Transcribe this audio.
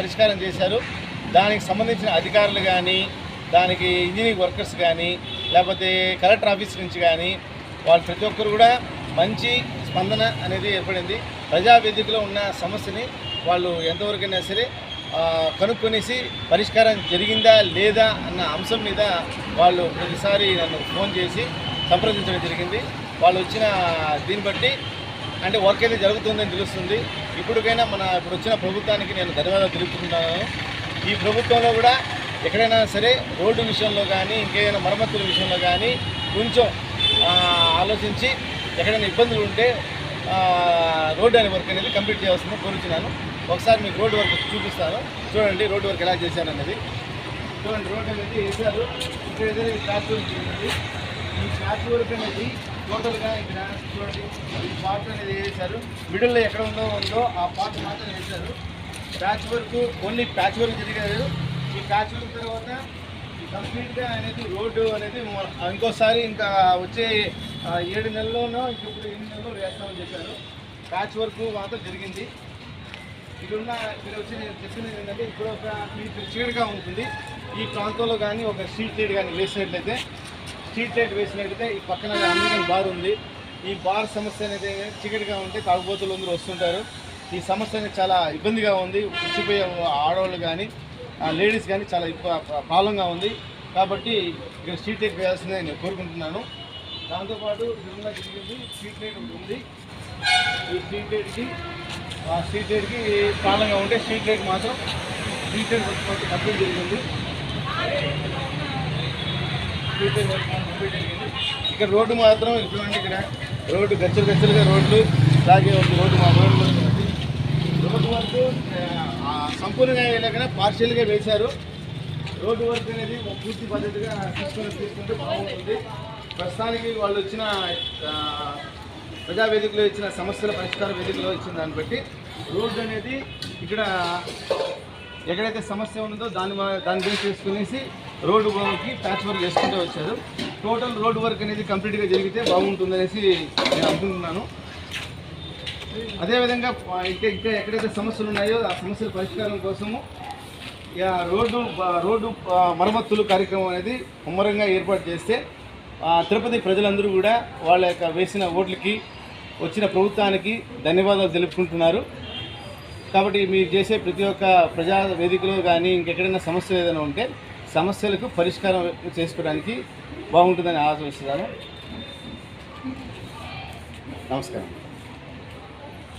పరిష్కారం చేశారు. దానికి సంబంధించిన అధికారులు కానీ దానికి ఇంజనీరింగ్ వర్కర్స్ కానీ లేకపోతే కలెక్టర్ ఆఫీస్ నుంచి కానీ వాళ్ళు ప్రతి ఒక్కరు కూడా మంచి స్పందన అనేది ఏర్పడింది. ప్రజావేదికలో ఉన్న సమస్యని వాళ్ళు ఎంతవరకైనా సరే కనుక్కొనేసి పరిష్కారం జరిగిందా లేదా అన్న అంశం మీద వాళ్ళు ప్రతిసారి నన్ను ఫోన్ చేసి సంప్రదించడం జరిగింది. వాళ్ళు వచ్చిన దీన్ని బట్టి అంటే వర్క్ అయితే జరుగుతుందని తెలుస్తుంది. ఇప్పటికైనా మన ఇప్పుడు వచ్చిన ప్రభుత్వానికి నేను ధన్యవాదాలు తెలుపుతున్నాను ఈ ప్రభుత్వంలో కూడా ఎక్కడైనా సరే రోడ్డు విషయంలో కానీ ఇంకేదైనా మరమ్మతుల విషయంలో కానీ కొంచెం ఆలోచించి ఎక్కడైనా ఇబ్బందులు ఉంటే రోడ్డు అనే వర్క్ అనేది కంప్లీట్ చేయాల్సిందని కోరుచున్నాను. ఒకసారి మీకు రోడ్డు వర్క్ చూపిస్తాను. చూడండి రోడ్డు వర్క్ ఎలా చేశాను అనేది. చూడండి రోడ్డు అనేది వేశారు. ఇక్కడ ఏదైనా ఈ ప్లాట్ ఈ ప్లాట్ వర్క్ అనేది టోటల్గా ఇక్కడ చూడండి ఈ పార్ట్ అనేది వేసారు మిడిల్లో ఎక్కడ ఉందో ఉందో ఆ పార్ట్ మాత్రం వేశారు. Patch work only patch work జరిగారు ఈ ప్యాచ్ వర్క్ తర్వాత కంప్లీట్గా అనేది రోడ్డు అనేది ఇంకోసారి ఇంకా వచ్చే ఏడు నెలల్లోనో ఇప్పుడు ఎనిమిది నెలలో వేస్తామని చెప్పారు. ప్యాచ్ వర్క్ మాత్రం జరిగింది. ఇక్కడున్న ఇక్కడ వచ్చి నేను చెప్తున్నది ఏంటంటే ఇక్కడ ఒక మీకు చీడగా ఉంటుంది. ఈ ప్రాంతంలో కానీ ఒక స్ట్రీట్ లైట్ కానీ వేసినట్లయితే స్ట్రీట్ లైట్ వేసినట్లయితే ఈ పక్కన అమెరికన్ బార్ ఉంది. ఈ బార్ సమస్య అనేది చీకటిగా ఉంటే తాగుబోతులు అందరూ వస్తుంటారు. ఈ సమస్య అనేది చాలా ఇబ్బందిగా ఉంది. పుచ్చిపోయే ఆడవాళ్ళు కానీ లేడీస్ కానీ చాలా ప్రాబ్లంగా ఉంది. కాబట్టి ఇక్కడ స్ట్రీట్ లైట్ వేయాల్సిందే నేను కోరుకుంటున్నాను. దాంతోపాటు ఇక్కడ జరిగింది. స్ట్రీట్ లైట్ ఉంది. ఈ స్ట్రీట్ లైట్కి ఆ స్ట్రీట్ లైట్కి ప్రాబ్లంగా ఉంటే స్ట్రీట్ లైట్ మాత్రం స్ట్రీట్ లైట్ వర్క్ కంప్లీట్ జరిగింది. ఇక్కడ రోడ్డు మాత్రం చూడండి ఇక్కడ రోడ్డు గచ్చలు గచ్చలుగా రోడ్లు అలాగే ఉంది. రోడ్డు మా రోడ్డు రోడ్డు వర్క్ సంపూర్ణంగా వేయలేకనే పార్షియల్గా వేశారు. రోడ్డు వర్క్ అనేది పూర్తి పద్ధతిగా తీసుకుని తీసుకుంటే బాగుంటుంది. ప్రస్తుతానికి వాళ్ళు వచ్చిన ప్రజా వేదికలో ఇచ్చిన సమస్యల పరిష్కార వేదికలో ఇచ్చిన దాన్ని బట్టి రోడ్డు అనేది ఇక్కడ ఎక్కడైతే సమస్య ఉన్నదో దాన్ని దాని గురించి తీసుకునేసి రోడ్డు వర్క్కి ప్యాచ్ వర్క్ చేసుకుంటూ వచ్చారు. టోటల్ రోడ్డు వర్క్ అనేది కంప్లీట్గా జరిగితే బాగుంటుందనేసి నేను అనుకుంటున్నాను. అదేవిధంగా ఇంకా ఇంకా ఎక్కడైతే సమస్యలు ఉన్నాయో ఆ సమస్యల పరిష్కారం కోసము ఇక రోడ్డు రోడ్డు మరమ్మతులు కార్యక్రమం అనేది ముమ్మరంగా ఏర్పాటు చేస్తే తిరుపతి ప్రజలందరూ కూడా వాళ్ళ యొక్క వేసిన ఓట్లకి వచ్చిన ప్రభుత్వానికి ధన్యవాదాలు తెలుపుకుంటున్నారు. కాబట్టి మీరు చేసే ప్రతి ఒక్క ప్రజా వేదికలో కానీ ఇంకెక్కడైనా సమస్యలు ఏదైనా ఉంటే సమస్యలకు పరిష్కారం చేసుకోవడానికి బాగుంటుందని ఆలోచిస్తున్నాను నమస్కారం.